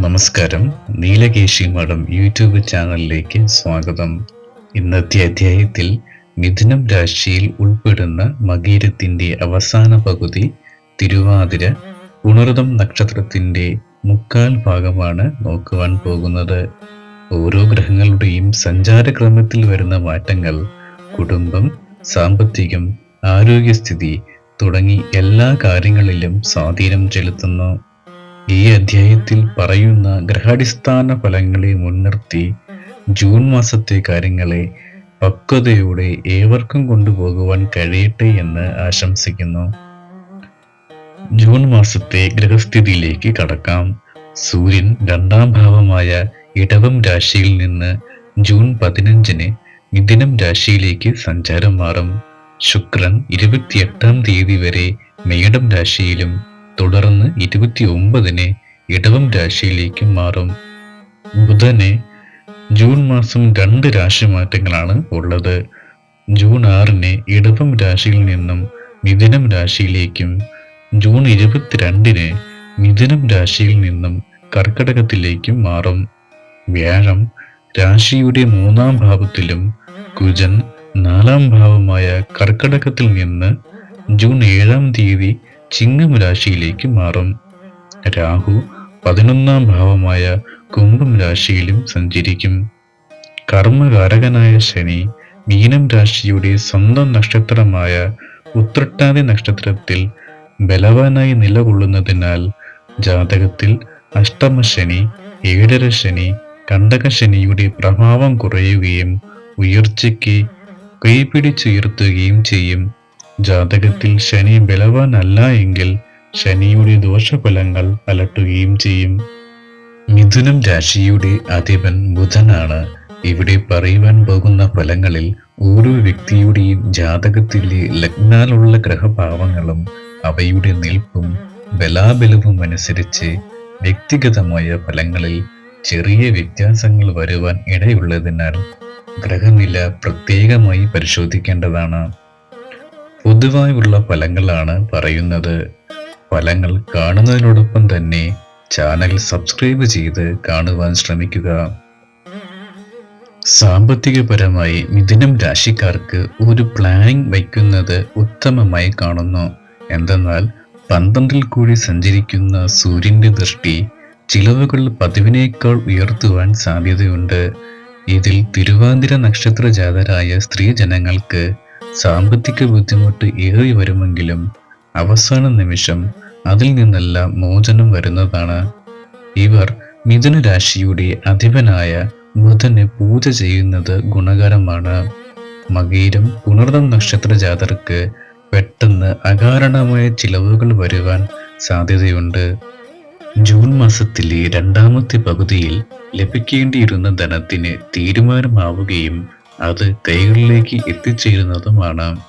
നമസ്കാരം. നീലകേശി മഠം യൂട്യൂബ് ചാനലിലേക്ക് സ്വാഗതം. ഇന്നത്തെ അധ്യായത്തിൽ മിഥുനം രാശിയിൽ ഉൾപ്പെടുന്ന മകീരത്തിന്റെ അവസാന പകുതി തിരുവാതിര ഉണർതം നക്ഷത്രത്തിന്റെ മുക്കാൽ ഭാഗമാണ് നോക്കുവാൻ പോകുന്നത്. ഓരോ ഗ്രഹങ്ങളുടെയും സഞ്ചാരക്രമത്തിൽ വരുന്ന മാറ്റങ്ങൾ കുടുംബം സാമ്പത്തികം ആരോഗ്യസ്ഥിതി തുടങ്ങി എല്ലാ കാര്യങ്ങളിലും സ്വാധീനം ചെലുത്തുന്നു. ഈ അധ്യായത്തിൽ പറയുന്ന ഗ്രഹാടിസ്ഥാന ഫലങ്ങളെ മുൻനിർത്തി ജൂൺ മാസത്തെ കാര്യങ്ങളെ പക്വതയോടെ ഏവർക്കും കൊണ്ടുപോകുവാൻ കഴിയട്ടെ എന്ന് ആശംസിക്കുന്നു. ജൂൺ മാസത്തെ ഗ്രഹസ്ഥിതിയിലേക്ക് കടക്കാം. സൂര്യൻ രണ്ടാം ഭാവമായ ഇടവം രാശിയിൽ നിന്ന് ജൂൺ പതിനഞ്ചിന് മിഥുനം രാശിയിലേക്ക് സഞ്ചാരം മാറും. ശുക്രൻ ഇരുപത്തിയെട്ടാം തീയതി വരെ മേടം രാശിയിലും തുടർന്ന് ഇരുപത്തി ഒമ്പതിന് ഇടവം രാശിയിലേക്ക് മാറും. ബുധന് ജൂൺ മാസം രണ്ട് രാശിമാറ്റങ്ങളാണ് ഉള്ളത്. ജൂൺ ആറിന് ഇടവം രാശിയിൽ നിന്നും മിഥുനം രാശിയിലേക്കും ജൂൺ ഇരുപത്തിരണ്ടിന് മിഥുനം രാശിയിൽ നിന്നും കർക്കടകത്തിലേക്കും മാറും. വ്യാഴം രാശിയുടെ മൂന്നാം ഭാവത്തിലും കുജൻ നാലാം ഭാവമായ കർക്കടകത്തിൽ നിന്ന് ജൂൺ ഏഴാം തീയതി ചിങ്ങം രാശിയിലേക്ക് മാറും. രാഹു പതിനൊന്നാം ഭാവമായ കുംഭം രാശിയിലും സഞ്ചരിക്കും. കർമ്മകാരകനായ ശനി മീനം രാശിയുടെ സ്വന്തം നക്ഷത്രമായ ഉത്രട്ടാതി നക്ഷത്രത്തിൽ ബലവാനായി നിലകൊള്ളുന്നതിനാൽ ജാതകത്തിൽ അഷ്ടമശനി ഏഴര ശനി കണ്ടകശനിയുടെ പ്രഭാവം കുറയുകയും ഉയർച്ചയ്ക്ക് കൈപിടിച്ചുയർത്തുകയും ചെയ്യും. ജാതകത്തിൽ ശനി ബലവാനല്ല എങ്കിൽ ശനിയുടെ ദോഷഫലങ്ങൾ അലട്ടുകയും ചെയ്യും. മിഥുനം രാശിയുടെ അധിപൻ ബുധനാണ്. ഇവിടെ പറയുവാൻ പോകുന്ന ഫലങ്ങളിൽ ഓരോ വ്യക്തിയുടെയും ജാതകത്തിലെ ലഗ്നാലുള്ള ഗ്രഹഭാവങ്ങളും അവയുടെ നിൽപ്പും ബലാബലവും അനുസരിച്ച് വ്യക്തിഗതമായ ഫലങ്ങളിൽ ചെറിയ വ്യത്യാസങ്ങൾ വരുവാൻ ഇടയുള്ളതിനാൽ ഗ്രഹനില പ്രത്യേകമായി പരിശോധിക്കേണ്ടതാണ്. പൊതുവായുള്ള ഫലങ്ങളാണ് പറയുന്നത്. ഫലങ്ങൾ കാണുന്നതിനോടൊപ്പം തന്നെ ചാനൽ സബ്സ്ക്രൈബ് ചെയ്ത് കാണുവാൻ ശ്രമിക്കുക. സാമ്പത്തികപരമായി മിഥുനം രാശിക്കാർക്ക് ഒരു പ്ലാനിംഗ് വയ്ക്കുന്നത് ഉത്തമമായി കാണുന്നു. എന്തെന്നാൽ പന്ത്രണ്ടിൽ കൂടി സഞ്ചരിക്കുന്ന സൂര്യന്റെ ദൃഷ്ടി ചിലവുകൾ പതിവിനേക്കാൾ ഉയർത്തുവാൻ സാധ്യതയുണ്ട്. ഇതിൽ തിരുവാതിര നക്ഷത്ര ജാതരായ സ്ത്രീ ജനങ്ങൾക്ക് സാമ്പത്തിക ബുദ്ധിമുട്ട് ഏറി വരുമെങ്കിലും അവസാന നിമിഷം അതിൽ നിന്നെല്ലാം മോചനം വരുന്നതാണ്. ഇവർ മിഥുന രാശിയുടെ അധിപനായ ബുധന് പൂജ ചെയ്യുന്നത് ഗുണകരമാണ്. മകീരം പുണർദം നക്ഷത്ര ജാതർക്ക് പെട്ടെന്ന് അകാരണമായ ചിലവുകൾ വരുവാൻ സാധ്യതയുണ്ട്. ജൂൺ മാസത്തിലെ രണ്ടാമത്തെ പകുതിയിൽ ലഭിക്കേണ്ടിയിരുന്ന ധനത്തിന് തീരുമാനമാവുകയും അത് കൈകളിലേക്ക് എത്തിച്ചേരുന്നതുമാണ്.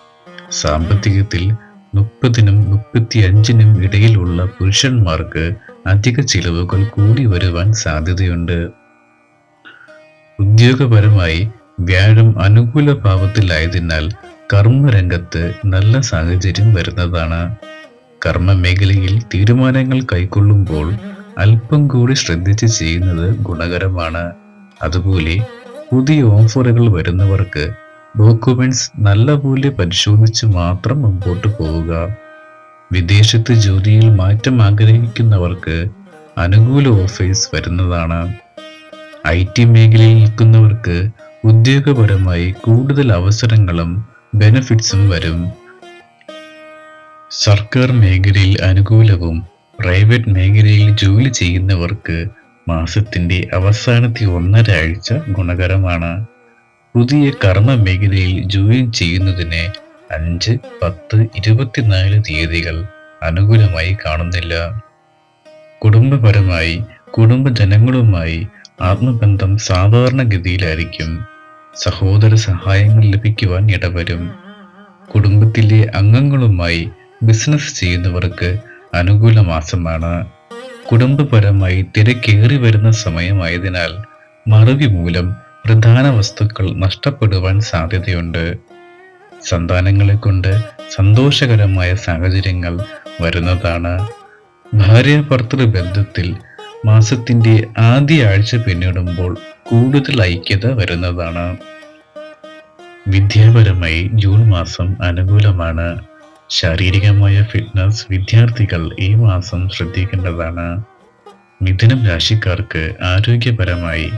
സാമ്പത്തികത്തിൽ മുപ്പതിനും മുപ്പത്തിയഞ്ചിനും ഇടയിലുള്ള പുരുഷന്മാർക്ക് അധിക ചിലവുകൾ കൂടി വരുവാൻ സാധ്യതയുണ്ട്. ഉദ്യോഗപരമായി വ്യാഴം അനുകൂല ഭാവത്തിലായതിനാൽ കർമ്മരംഗത്ത് നല്ല സാഹചര്യം വരുന്നതാണ്. കർമ്മ മേഖലയിൽ തീരുമാനങ്ങൾ കൈക്കൊള്ളുമ്പോൾ അല്പം കൂടി ശ്രദ്ധിച്ച് ചെയ്യുന്നത് ഗുണകരമാണ്. അതുപോലെ പുതിയ ഓഫറുകൾ വരുന്നവർക്ക് ഡോക്യുമെന്റ്സ് നല്ലപോലെ പരിശോധിച്ച് മാത്രം മുമ്പോട്ട് പോവുക. വിദേശത്ത് ജോലിയിൽ മാറ്റം ആഗ്രഹിക്കുന്നവർക്ക് അനുകൂല ഓഫേഴ്സ് വരുന്നതാണ്. ഐ ടി മേഖലയിൽ നിൽക്കുന്നവർക്ക് ഉദ്യോഗപരമായി കൂടുതൽ അവസരങ്ങളും ബെനിഫിറ്റ്സും വരും. സർക്കാർ മേഖലയിൽ അനുകൂലവും പ്രൈവറ്റ് മേഖലയിൽ ജോലി ചെയ്യുന്നവർക്ക് മാസത്തിന്റെ അവസാനത്തെ ഒന്നര ആഴ്ച ഗുണകരമാണ്. പുതിയ കർമ്മ മേഖലയിൽ ജോയിൻ ചെയ്യുന്നതിന് അഞ്ച് പത്ത് ഇരുപത്തിനാല് തീയതികൾ അനുകൂലമായി കാണുന്നില്ല. കുടുംബപരമായി കുടുംബജനങ്ങളുമായി ആത്മബന്ധം സാധാരണഗതിയിലായിരിക്കും. സഹോദര സഹായങ്ങൾ ലഭിക്കുവാൻ ഇടവരും. കുടുംബത്തിലെ അംഗങ്ങളുമായി ബിസിനസ് ചെയ്യുന്നവർക്ക് അനുകൂല മാസമാണ്. കുടുംബപരമായി തിരക്കേറി വരുന്ന സമയമായതിനാൽ മറവി മൂലം പ്രധാന വസ്തുക്കൾ നഷ്ടപ്പെടുവാൻ സാധ്യതയുണ്ട്. സന്താനങ്ങളെ കൊണ്ട് സന്തോഷകരമായ സാഹചര്യങ്ങൾ വരുന്നതാണ്. ഭാര്യ ഭർത്തൃ ബന്ധത്തിൽ മാസത്തിന്റെ ആദ്യ ആഴ്ച പിന്നിടുമ്പോൾ കൂടുതൽ ഐക്യത വരുന്നതാണ്. വിദ്യാപരമായി ജൂൺ മാസം അനുകൂലമാണ്. ശാരീരികമായ ഫിറ്റ്നസ് വിദ്യാർത്ഥികൾ ഈ മാസം ശ്രദ്ധിക്കേണ്ടതാണ്. മിഥുനം രാശിക്കാർക്ക് ആരോഗ്യപരമായി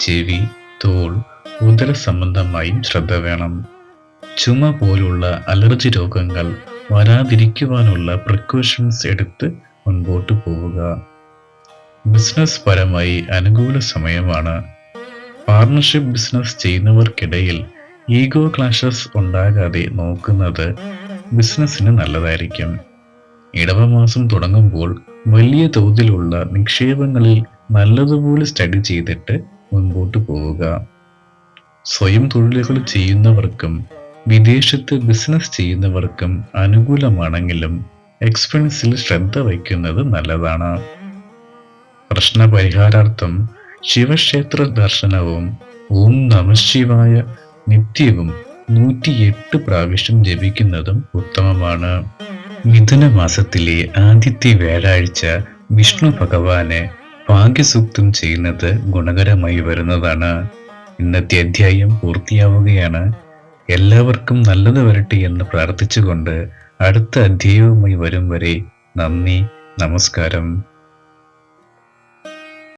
ചെവി തോൾ ഉദര സംബന്ധമായും ശ്രദ്ധ വേണം. ചുമ പോലുള്ള അലർജി രോഗങ്ങൾ വരാതിരിക്കുവാനുള്ള പ്രിക്കോഷൻസ് എടുത്ത് മുൻപോട്ട് പോവുക. ബിസിനസ് പരമായി അനുകൂല സമയമാണ്. പാർട്ണർഷിപ്പ് ബിസിനസ് ചെയ്യുന്നവർക്കിടയിൽ ഈഗോ ക്ലാഷസ് ഉണ്ടാകാതെ നോക്കുന്നത് ബിസിനസ്സിന് നല്ലതായിരിക്കും. ഇടവമാസം തുടങ്ങുമ്പോൾ വലിയ തോതിലുള്ള നിക്ഷേപങ്ങളിൽ നല്ലതുപോലെ സ്റ്റഡി ചെയ്തിട്ട് മുൻപോട്ട് പോവുക. സ്വയം തൊഴിലുകൾ ചെയ്യുന്നവർക്കും വിദേശത്ത് ബിസിനസ് ചെയ്യുന്നവർക്കും അനുകൂലമാണെങ്കിലും എക്സ്പെൻസിൽ ശ്രദ്ധ വയ്ക്കുന്നത് നല്ലതാണ്. പ്രശ്നപരിഹാരാർത്ഥം ശിവക്ഷേത്ര ദർശനവും ഓം നമശിവായ നിത്യവും നൂറ്റിയെട്ട് പ്രാവശ്യം ജപിക്കുന്നതും ഉത്തമമാണ്. മിഥുന മാസത്തിലെ ആദ്യത്തെ വ്യാഴാഴ്ച വിഷ്ണു ഭഗവാന് ഭാഗ്യസൂക്തം ചെയ്യുന്നത് ഗുണകരമായി വരുന്നതാണ്. ഇന്നത്തെ അധ്യായം പൂർത്തിയാവുകയാണ്. എല്ലാവർക്കും നല്ലത് വരട്ടെ എന്ന് പ്രാർത്ഥിച്ചുകൊണ്ട് അടുത്ത അധ്യായവുമായി വരും വരെ നന്ദി നമസ്കാരം.